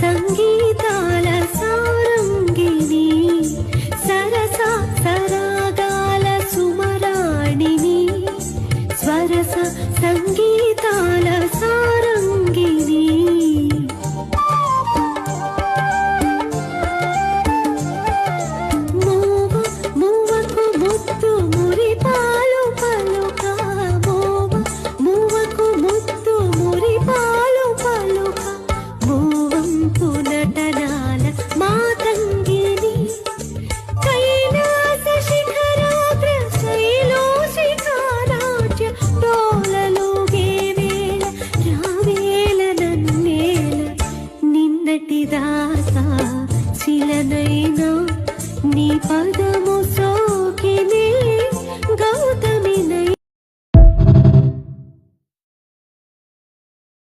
సంగీతాల సారంగిని సరస సరాగాల సుమరాణిని స్వరస సంగీతాల సునటనాల మాతంగిని కైలాస శిఖరాగ్ర శైలోషికారాజ్య డోలలోగే వేళ రావేల నన్నేల నిన్నటి దాసా శిలనైనా నీ పద